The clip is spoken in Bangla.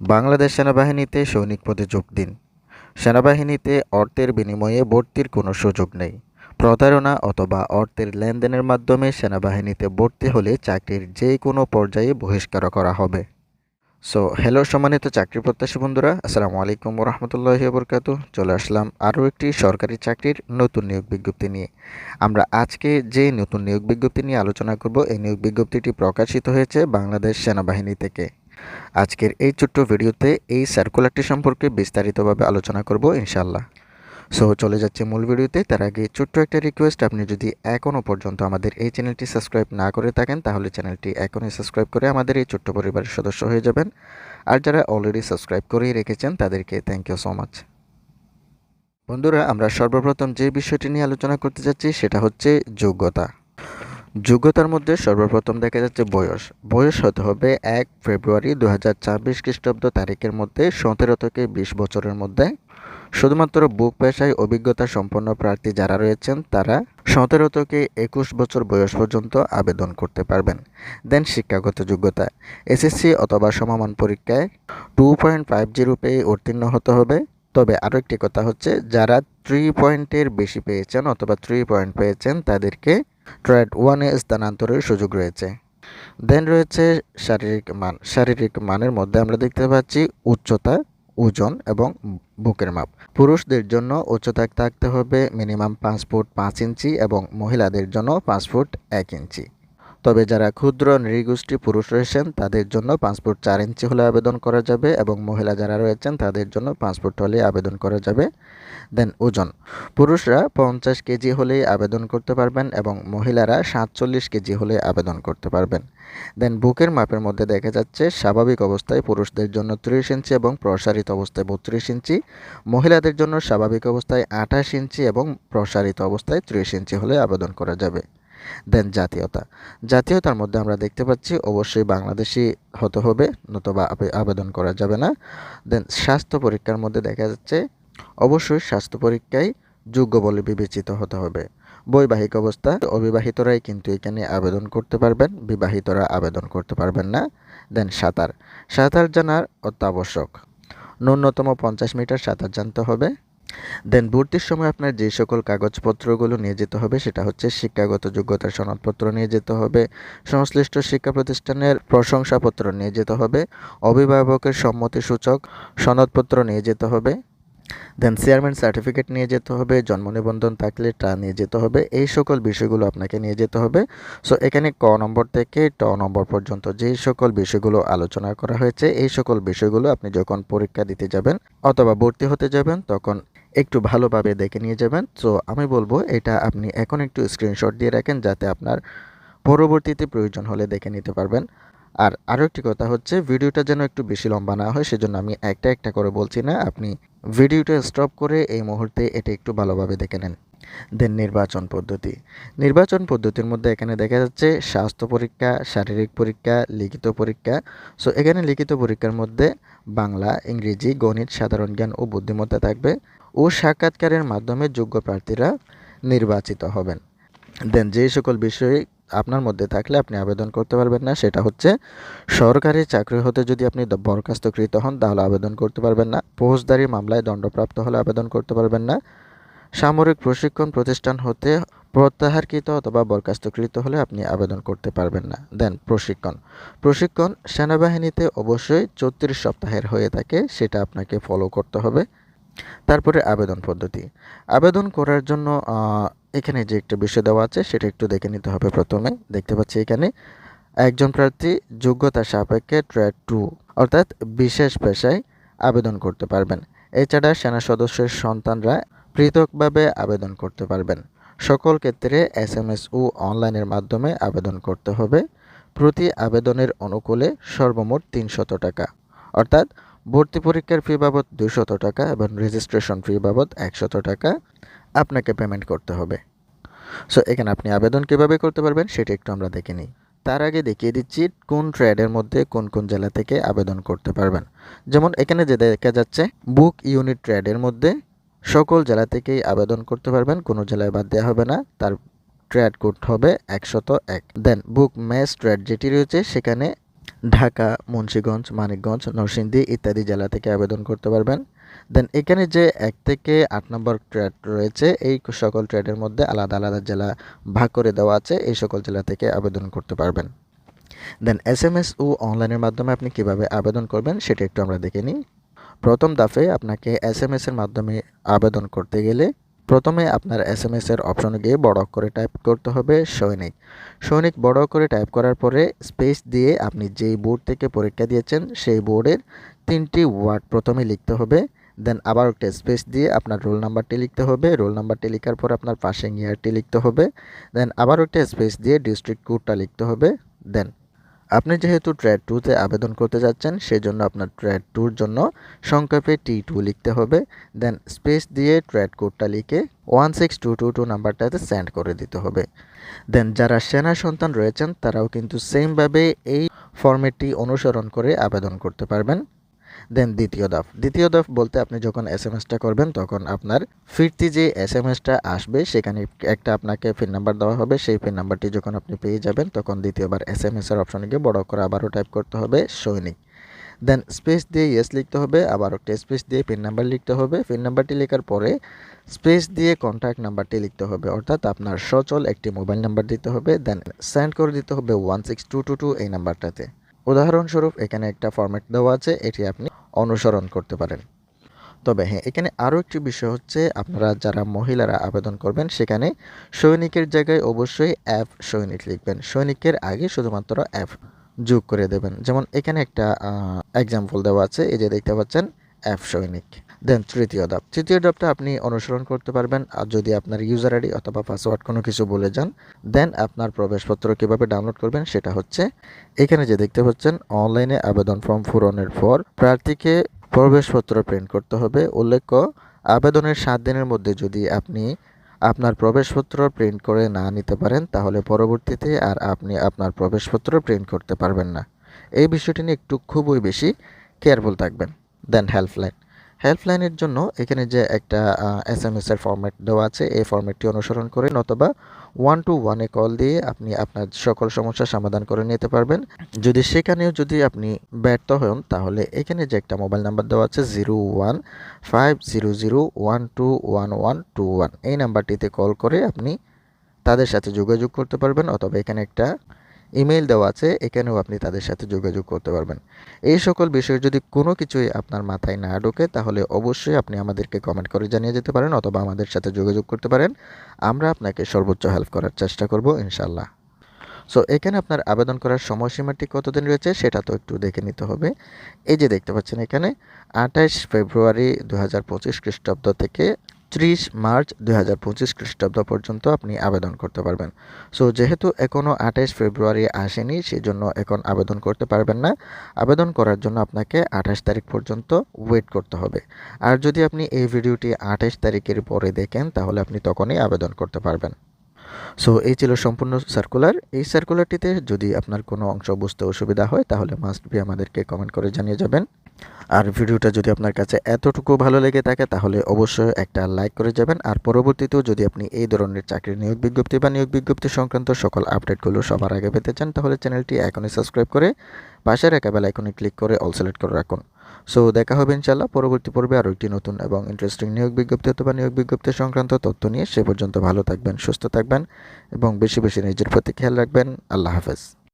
বাংলাদেশ সেনাবাহিনীতে সৈনিক পদে যোগ দিন। সেনাবাহিনীতে অর্থের বিনিময়ে ভর্তির কোনো সুযোগ নেই। প্রতারণা অথবা অর্থের লেনদেনের মাধ্যমে সেনাবাহিনীতে ভর্তি হলে চাকরির যে কোনো পর্যায়ে বহিষ্কার করা হবে। সো, হ্যালো সম্মানিত চাকরি প্রত্যাশী বন্ধুরা, আসসালামু আলাইকুম রহমতুল্লাহি বরকাত চলে আসলাম আরও একটি সরকারি চাকরির নতুন নিয়োগ বিজ্ঞপ্তি নিয়ে। আমরা আজকে যে নতুন নিয়োগ বিজ্ঞপ্তি নিয়ে আলোচনা করব, এই নিয়োগ বিজ্ঞপ্তিটি প্রকাশিত হয়েছে বাংলাদেশ সেনাবাহিনী থেকে। আজকের এই ছোট্ট ভিডিওতে এই সার্কুলারটি সম্পর্কে বিস্তারিতভাবে আলোচনা করব ইনশাল্লাহ সো চলে যাচ্ছে মূল ভিডিওতে। তার আগে ছোট্ট একটা রিকোয়েস্ট আপনি যদি এখনও পর্যন্ত আমাদের এই চ্যানেলটি সাবস্ক্রাইব না করে থাকেন, তাহলে চ্যানেলটি এখনই সাবস্ক্রাইব করে আমাদের এই ছোট্ট পরিবারের সদস্য হয়ে যাবেন। আর যারা অলরেডি সাবস্ক্রাইব করেই রেখেছেন, তাদেরকে থ্যাংক ইউ সো মাচ বন্ধুরা, আমরা সর্বপ্রথম যে বিষয়টি নিয়ে আলোচনা করতে যাচ্ছি, সেটা হচ্ছে যোগ্যতা। যোগ্যতার মধ্যে সর্বপ্রথম দেখা যাচ্ছে বয়স। বয়স হতে হবে এক ফেব্রুয়ারি দু হাজার ছাব্বিশ খ্রিস্টাব্দ তারিখের মধ্যে সতেরো থেকে বিশ বছরের মধ্যে। শুধুমাত্র বুক পেশায় অভিজ্ঞতা সম্পন্ন প্রার্থী যারা রয়েছেন, তারা সতেরো থেকে একুশ বছর বয়স পর্যন্ত আবেদন করতে পারবেন। দেন শিক্ষাগত যোগ্যতা, এসএসসি অথবা সমমান পরীক্ষায় টু পয়েন্ট ফাইভ জিরো পেয়ে উত্তীর্ণ হতে হবে। তবে আরও একটি কথা হচ্ছে, যারা থ্রি পয়েন্টের বেশি পেয়েছেন অথবা থ্রি পয়েন্ট পেয়েছেন, তাদেরকে ট্রেড ওয়ানে স্থানান্তরের সুযোগ রয়েছে। দেন রয়েছে শারীরিক মান। শারীরিক মানের মধ্যে আমরা দেখতে পাচ্ছি উচ্চতা, ওজন এবং বুকের মাপ। পুরুষদের জন্য উচ্চতা থাকতে হবে মিনিমাম পাঁচ ফুট পাঁচ ইঞ্চি এবং মহিলাদের জন্য পাঁচ ফুট এক ইঞ্চি। তবে যারা ক্ষুদ্র নৃগোষ্ঠী পুরুষ রয়েছেন, তাদের জন্য ফুট চার ইঞ্চি হলে আবেদন করা যাবে এবং মহিলা যারা রয়েছেন, তাদের জন্য ফুট হলে আবেদন করা যাবে। দেন ওজন। পুরুষরা পঞ্চাশ কেজি হলেই আবেদন করতে পারবেন এবং মহিলারা সাতচল্লিশ কেজি হলে আবেদন করতে পারবেন। দেন বুকের মাপের মধ্যে দেখা যাচ্ছে, স্বাভাবিক অবস্থায় পুরুষদের জন্য ত্রিশ ইঞ্চি এবং প্রসারিত অবস্থায় বত্রিশ ইঞ্চি। মহিলাদের জন্য স্বাভাবিক অবস্থায় আঠাশ ইঞ্চি এবং প্রসারিত অবস্থায় ত্রিশ ইঞ্চি হলে আবেদন করা যাবে। দেন জাতীয়তা। জাতীয়তার মধ্যে আমরা দেখতে পাচ্ছি, অবশ্যই বাংলাদেশি হতে হবে, নতুবা আবেদন করা যাবে না। দেন স্বাস্থ্য পরীক্ষার মধ্যে দেখা যাচ্ছে, অবশ্যই স্বাস্থ্য পরীক্ষায় যোগ্য বলে বিবেচিত হতে হবে। বৈবাহিক অবস্থা, অবিবাহিতরাই কিন্তু এখানে আবেদন করতে পারবেন, বিবাহিতরা আবেদন করতে পারবেন না। দেন সাঁতার সাঁতার জানার অত্যাবশ্যক। ন্যূনতম পঞ্চাশ মিটার সাঁতার জানতে হবে। দেন ভর্তির সময় আপনার যে সকল কাগজপত্রগুলো নিয়ে যেতে হবে, সেটা হচ্ছে শিক্ষাগত যোগ্যতার সনদপত্র নিয়ে যেতে হবে, সংশ্লিষ্ট শিক্ষা প্রতিষ্ঠানের প্রশংসাপত্র নিয়ে যেতে হবে, অভিভাবকের সম্মতি সূচক সনদপত্র নিয়ে যেতে হবে দেন চেয়ারম্যান সার্টিফিকেট নিয়ে যেতে হবে, জন্ম নিবন্ধন থাকলে তা নিয়ে যেতে হবে, এই সকল বিষয়গুলো আপনাকে নিয়ে যেতে হবে। সো এখানে ক নম্বর থেকে ট নম্বর পর্যন্ত যেই সকল বিষয়গুলো আলোচনা করা হয়েছে, এই সকল বিষয়গুলো আপনি যখন পরীক্ষা দিতে যাবেন অথবা ভর্তি হতে যাবেন, তখন একটু ভালোভাবে দেখে নিয়ে যাবেন। তো আমি বলব এটা আপনি এখন একটু স্ক্রিনশট দিয়ে রাখেন যাতে আপনার পরবর্তীতে প্রয়োজন হলে দেখে নিতে পারবেন। আর আরও একটি কথা হচ্ছে, ভিডিওটা যেন একটু বেশি লম্বা না হয়, সেজন্য আমি একটা একটা করে বলছি না, আপনি ভিডিওটা স্টপ করে এই মুহূর্তে এটা একটু ভালোভাবে দেখে নেন। দেন নির্বাচন পদ্ধতি। নির্বাচন পদ্ধতির মধ্যে এখানে দেখা যাচ্ছে স্বাস্থ্য পরীক্ষা, শারীরিক পরীক্ষা, লিখিত পরীক্ষা। সো এখানে লিখিত পরীক্ষার মধ্যে বাংলা, ইংরেজি, গণিত, সাধারণ জ্ঞান ও বুদ্ধিমত্তা থাকবে। ও সাক্ষাৎকারের মাধ্যমে যোগ্য প্রার্থীরা নির্বাচিত হবেন। দেন যে সকল বিষয়ে আপনার মধ্যে থাকলে আপনি আবেদন করতে পারবেন না, সেটা হচ্ছে সরকারি চাকরি হতে যদি আপনি বরখাস্তকৃত হন, তাহলে আবেদন করতে পারবেন না। ফৌজদারি মামলায় দণ্ডপ্রাপ্ত হলে আবেদন করতে পারবেন না। সামরিক প্রশিক্ষণ প্রতিষ্ঠান হতে প্রত্যাহারকৃত অথবা বরখাস্তকৃত হলে আপনি আবেদন করতে পারবেন না। দেন প্রশিক্ষণ। প্রশিক্ষণ সেনাবাহিনীতে অবশ্যই চৌত্রিশ সপ্তাহের হয়ে থাকে, সেটা আপনাকে ফলো করতে হবে। তারপরে আবেদন পদ্ধতি। আবেদন করার জন্য এখানে যে একটা বিষয় দেওয়া আছে, সেটা একটু দেখে নিতে হবে প্রথমে। দেখতে পাচ্ছি এখানে, একজন প্রার্থী যোগ্যতা সাপেক্ষে ট্রেড টু, অর্থাৎ বিশেষ পেশায় আবেদন করতে পারবেন। এছাড়া সেনা সদস্যের সন্তানরা পৃথকভাবে আবেদন করতে পারবেন। সকল ক্ষেত্রে এস এম এস ও অনলাইনের মাধ্যমে আবেদন করতে হবে। প্রতি আবেদনের অনুকূলে সর্বমোট তিনশত টাকা, অর্থাৎ ভর্তি পরীক্ষার ফি বাবদ দুশত টাকা এবং রেজিস্ট্রেশন ফি বাবদ একশত টাকা আপনাকে পেমেন্ট করতে হবে। সো এখানে আপনি আবেদন কীভাবে করতে পারবেন সেটা একটু আমরা দেখে নিই। তার আগে দেখিয়ে দিচ্ছি কোন ট্রেডের মধ্যে কোন কোন জেলা থেকে আবেদন করতে পারবেন। যেমন এখানে যে দেখা যাচ্ছে বুক ইউনিট ট্রেডের মধ্যে সকল জেলা থেকেই আবেদন করতে পারবেন, কোনো জেলায় বাদ দেওয়া হবে না, তার ট্রেড কোড হবে একশত এক। দেন বুক ম্যাচ ট্রেড যেটি রয়েছে, সেখানে ঢাকা, মুন্সিগঞ্জ, মানিকগঞ্জ, নরসিংদী ইত্যাদি জেলা থেকে আবেদন করতে পারবেন। দেন এখানে যে এক থেকে আট নম্বর ট্রেড রয়েছে, এই সকল ট্রেডের মধ্যে আলাদা আলাদা জেলা ভাগ করে দেওয়া আছে, এই সকল জেলা থেকে আবেদন করতে পারবেন। দেন এস এম এস ও অনলাইনের মাধ্যমে আপনি কীভাবে আবেদন করবেন, সেটা একটু আমরা দেখে নিই। প্রথম দাফে আপনাকে এস এম এসের মাধ্যমে আবেদন করতে গেলে প্রথমে আপনার এস এম এসের অপশনে গিয়ে বড় করে টাইপ করতে হবে সৈনিক। সৈনিক বড় করে টাইপ করার পরে স্পেস দিয়ে আপনি যেই বোর্ড থেকে পরীক্ষা দিয়েছেন, সেই বোর্ডের তিনটি ওয়ার্ড প্রথমে লিখতে হবে। দেন আবার একটা স্পেস দিয়ে আপনার রোল নাম্বারটি লিখতে হবে। রোল নাম্বারটি লেখার পর আপনার পাসিং ইয়ারটি লিখতে হবে। দেন আবার একটা স্পেস দিয়ে ডিস্ট্রিক্ট কোডটা লিখতে হবে। দেন আপনি যেহেতু ট্র্যাড টুতে আবেদন করতে যাচ্ছেন সেই জন্য আপনার ট্র্যাড টুর জন্য সংক্ষেপে টি টু লিখতে হবে দেন স্পেস দিয়ে ট্র্যাড কোডটা লিখে one six two two two নাম্বারটাতে send করে দিতে হবে। দেন যারা সেনা সন্তান রয়েছেন, তারাও কিন্তু সেমভাবে এই ফর্মেটটি অনুসরণ করে আবেদন করতে পারবেন। দেন দ্বিতীয় দফ। দ্বিতীয় দফ বলতে আপনি যখন এস এম এসটা করবেন, তখন আপনার ফিরতি যে এস এম এসটা আসবে, সেখানে একটা আপনাকে ফিন নাম্বার দেওয়া হবে। সেই পিন নাম্বারটি যখন আপনি পেয়ে যাবেন, তখন দ্বিতীয়বার এস এম এস এর অপশনে গিয়ে বড় করে আবারও টাইপ করতে হবে সৈনিক দেন স্পেস দিয়ে ইয়েস লিখতে হবে, আবার একটা স্পেস দিয়ে পিন নাম্বার লিখতে হবে। পিন নাম্বারটি লেখার পরে স্পেস দিয়ে কন্ট্যাক্ট নাম্বারটি লিখতে হবে। অর্থাৎ আপনার সচল একটি মোবাইল নাম্বার দিতে হবে। দেন সেন্ড করে দিতে হবে one six two two two এই নাম্বারটাতে উদাহরণস্বরূপ এখানে একটা ফরম্যাট দেওয়া আছে, এটি আপনি অনুসরণ করতে পারেন। তবে হ্যাঁ এখানে আরও একটি বিষয় হচ্ছে আপনারা যারা মহিলারা আবেদন করবেন, সেখানে সৈনিকের জায়গায় অবশ্যই অ্যাপ সৈনিক লিখবেন। সৈনিকের আগে শুধুমাত্র অ্যাপ যোগ করে দেবেন। যেমন এখানে একটা এক্সাম্পল দেওয়া আছে, এই যে দেখতে পাচ্ছেন, অ্যাপ সৈনিক। দেন তৃতীয় ধাপ। তৃতীয় ধাপটা আপনি অনুসরণ করতে পারবেন। আর যদি আপনার ইউজার আইডি অথবা পাসওয়ার্ড কোনো কিছু বলে যান দেন আপনার প্রবেশপত্র কীভাবে ডাউনলোড করবেন সেটা হচ্ছে, এখানে যে দেখতে পাচ্ছেন অনলাইনে আবেদন ফর্ম পূরণের পর প্রার্থীকে প্রবেশপত্র প্রিন্ট করতে হবে। উল্লেখ্য, আবেদনের সাত দিনের মধ্যে যদি আপনি আপনার প্রবেশপত্র প্রিন্ট করে না নিতে পারেন, তাহলে পরবর্তীতে আর আপনি আপনার প্রবেশপত্র প্রিন্ট করতে পারবেন না। এই বিষয়টি নিয়ে একটু খুবই বেশি কেয়ারফুল থাকবেন। দেন হেল্পলাইন হেল্পলাইনের জন্য এখানে যে একটা এস এম এস এর ফর্ম্যাট দেওয়া আছে, এই ফর্ম্যাটটি অনুসরণ করে নতবা ওয়ান টু ওয়ানে কল দিয়ে আপনি আপনার সকল সমস্যার সমাধান করে নিতে পারবেন। যদি সেখানেও যদি আপনি ব্যর্থ হন, তাহলে এখানে যে একটা মোবাইল নাম্বার দেওয়া আছে zero one five zero zero one two one one two one এই নাম্বারটিতে কল করে আপনি তাদের সাথে যোগাযোগ করতে পারবেন, অথবা এখানে একটা ইমেল দেওয়া আছে, এখানেও আপনি তাদের সাথে যোগাযোগ করতে পারবেন। এই সকল বিষয়ে যদি কোনো কিছুই আপনার মাথায় না ঢোকে, তাহলে অবশ্যই আপনি আমাদেরকে কমেন্ট করে জানিয়ে যেতে পারেন অথবা আমাদের সাথে যোগাযোগ করতে পারেন। আমরা আপনাকে সর্বোচ্চ হেল্প করার চেষ্টা করব ইনশাল্লাহ সো এখানে আপনার আবেদন করার সময়সীমাটি কতদিন রয়েছে সেটা তো একটু দেখে নিতে হবে। এই যে দেখতে পাচ্ছেন এখানে আঠাশ ফেব্রুয়ারি দু হাজার পঁচিশ খ্রিস্টাব্দ থেকে ত্রিশ মার্চ দুই হাজার পঁচিশ খ্রিস্টাব্দ পর্যন্ত আপনি আবেদন করতে পারবেন। সো যেহেতু এখনও আঠাশ ফেব্রুয়ারি আসেনি, সেজন্য এখন আবেদন করতে পারবেন না। আবেদন করার জন্য আপনাকে আঠাশ তারিখ পর্যন্ত ওয়েট করতে হবে। আর যদি আপনি এই ভিডিওটি আঠাশ তারিখের পরে দেখেন, তাহলে আপনি তখনই আবেদন করতে পারবেন। সো এই ছিল সম্পূর্ণ সার্কুলার এই সার্কুলারটিতে যদি আপনার কোনো অংশ বুঝতে অসুবিধা হয়, তাহলে মাস্ট বি আমাদেরকে কমেন্ট করে জানিয়ে যাবেন। আর ভিডিওটা যদি আপনার কাছে এতটুকু ভালো লেগে থাকে, তাহলে অবশ্যই একটা লাইক করে যাবেন। আর পরবর্তীতেও যদি আপনি এই ধরনের চাকরির নিয়োগ বিজ্ঞপ্তি বা নিয়োগ বিজ্ঞপ্তি সংক্রান্ত সকল আপডেটগুলো সবার আগে পেতে চান, তাহলে চ্যানেলটি এখনই সাবস্ক্রাইব করে পাশের একা বেল আইকনে ক্লিক করে অল সিলেক্ট করে রাখুন। সো দেখা হবে ইনশাল্লাহ পরবর্তী পর্বে আরও একটি নতুন এবং ইন্টারেস্টিং নিয়োগ বিজ্ঞপ্তি অথবা নিয়োগ বিজ্ঞপ্তি সংক্রান্ত তথ্য নিয়ে সে পর্যন্ত ভালো থাকবেন, সুস্থ থাকবেন এবং বেশি বেশি নিজের প্রতি খেয়াল রাখবেন। আল্লাহ হাফেজ।